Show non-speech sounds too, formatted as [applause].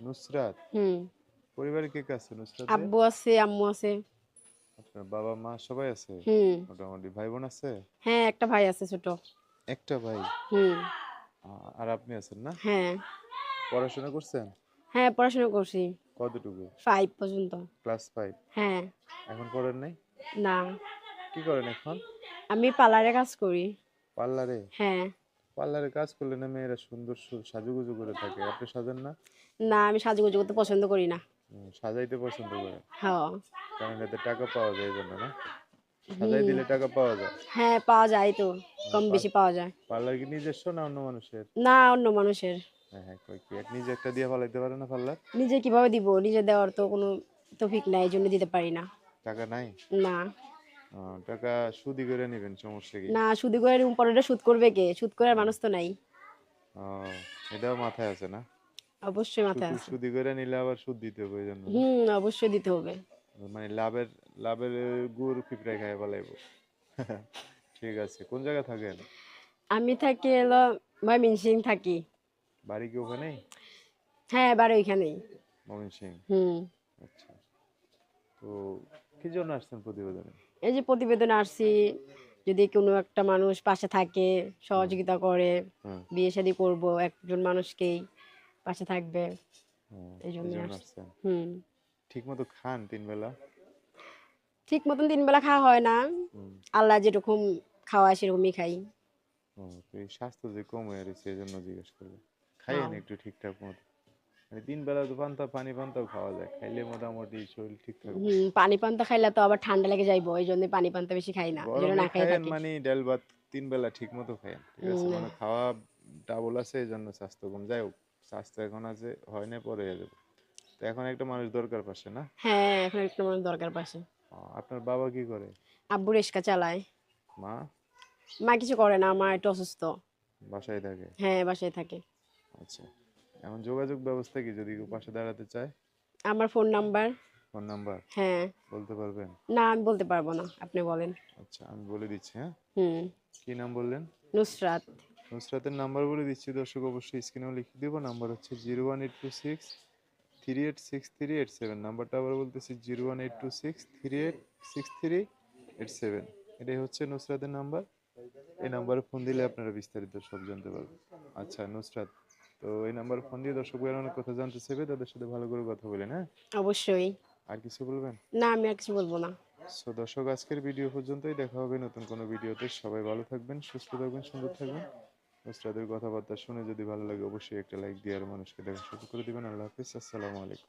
নুসরাত? হুম। পরিবারে কে কে আছে নুসরাত? আব্বু আছে আম্মু আছে। আপনার বাবা মা সবাই আছে? হুম। মোটামুটি ভাই বোন আছে? হ্যাঁ একটা ভাই আছে ছোট। একটা ভাই? হুম। আর আপনি আছেন না? হ্যাঁ। পড়াশোনা করছেন? হ্যাঁ পড়াশোনা করছি। কতটুকু? ফাইভ পর্যন্ত। ক্লাস ফাইভ হ্যাঁ। এখন করেন নাই? না। কি করেন এখন? আমি পার্লারে কাজ করি। পার্লারে? হ্যাঁ। পার্লারে কাজ করলে না মেয়েরা সুন্দর সাজুগুজু করে থাকে। আপনি সাজেন না? না আমি সাজুগুজু করতে পছন্দ করি না। সাজাইতে পছন্দ করেন? হ্যাঁ। কারণ এতে টাকা পাওয়া যায় জন্য না? সাজাই দিলে টাকা পাওয়া যায়? হ্যাঁ পাওয়া যায় তো। কম বেশি পাওয়া যায়। পার্লার কি নিজস্ব না অন্য মানুষের? না অন্য মানুষের। হ্যাঁ হ্যাঁ কই কি? এক নিজে একটা দিয়ে ফলাইতে পারে না পার্লার? নিজে কীভাবে দিব? নিজে দেওয়ার তো কোনো তফিক নাই জন্য দিতে পারি না। টাকা নাই? না। টাকা সুদি করে নেবেন সমস্যা কি? না সুদি করে রুম পরে সুদ করবে কে? সুদ করার মানুষ তো নাই। এটাও মাথায় আছে না? অবশ্যই মাথায় আছে। সুদি করে নিলে আবার সুদ দিতে হবে এই জন্য হুম অবশ্যই দিতে হবে। মানে লাভের লাভের গুড় পিঁপড়ায় খায় বলাইব [laughs] ঠিক আছে কোন জায়গায় থাকেন? আমি থাকি এলো ময়মনসিং থাকি। বাড়ি কি ওখানে? হ্যাঁ বাড়ি ওইখানেই। মমিন সিং হুম। আচ্ছা। তো কি জন্য আসছেন প্রতিবেদনে? এই যে প্রতিবেদন আসছি যদি কোনো একটা মানুষ পাশে থাকে সহযোগিতা করে বিয়ে শাদি করব একজন মানুষকেই পাশে থাকবে এই জন্য। হুম। ঠিক মতো খান তিন বেলা? ঠিক মতন তিন বেলা খাওয়া হয় না। আল্লাহ যেরকম খাওয়ায় সেরকমই খাই। স্বাস্থ্য যে কম হয়ে রয়েছে জন্য জিজ্ঞেস করলাম। খাইয়েন হ্যাঁ। একটু ঠিকঠাক মতো। মানে তিন বেলা তো পান্তা পানি পান্তাও খাওয়া যায় খাইলে মোটামুটি শরীর ঠিক হুম পানি পান্তা খাইলে তো আবার ঠান্ডা লেগে যাইবো এই জন্য পানি পান্তা বেশি খাই না না খাই থাকি। মানে ডাল ভাত তিন বেলা ঠিক মতো খায়েন ঠিক আছে? মানে খাওয়া ডাবল আছে এই জন্য স্বাস্থ্য কম যাই হোক স্বাস্থ্য এখন আছে হয় না পরে হয়ে যাবে। তো এখন একটা মানুষ দরকার পাশে না? হ্যাঁ এখন একটা মানুষ দরকার পাশে। আপনার বাবা কি করে? আব্বু রিক্সা চালায়। মা? মা কিছু করে না মা একটু অসুস্থ। বাসায় থাকে? হ্যাঁ বাসায় থাকে। আচ্ছা। এখন যোগাযোগ ব্যবস্থা কি যদি কেউ পাশে দাঁড়াতে চায়? আমার ফোন নাম্বার। Phone number? হ্যাঁ। বলতে পারবেন? না আমি বলতে পারব না আপনি বলেন। আচ্ছা আমি বলে দিচ্ছি হ্যাঁ? হুম। কি নাম বললেন? নুসরাত। নুসরাতের নাম্বার বলে দিচ্ছি দর্শক অবশ্যই স্ক্রিনেও লিখে দিব। নাম্বার হচ্ছে zero one eight two six three eight six three eight seven. নাম্বারটা আবার বলতেছি zero one eight two six three eight six three eight seven. এটাই হচ্ছে নুসরাতের নাম্বার। এই নাম্বারে ফোন দিলে আপনারা বিস্তারিত সব জানতে পারবেন। আচ্ছা নুসরাত তো এই নাম্বার ফোন দিয়ে দর্শক ভাইয়েরা অনেক কথা জানতে চাইবে তাদের সাথে ভালো করে কথা বলেন হ্যাঁ? অবশ্যই। আর কিছু বলবেন? না আমি আর কিছু বলব না। সো দর্শক আজকের ভিডিও পর্যন্তই। দেখা হবে নতুন কোনো ভিডিওতে। সবাই ভালো থাকবেন সুস্থ থাকবেন সুন্দর থাকবেন। নুসরাতের কথাবার্তা শুনে যদি ভালো লাগে অবশ্যই একটা লাইক দিয়ে আর মানুষকে দেখা শুরু করে দিবেন। আল্লাহ হাফিজ। আসসালামু আলাইকুম।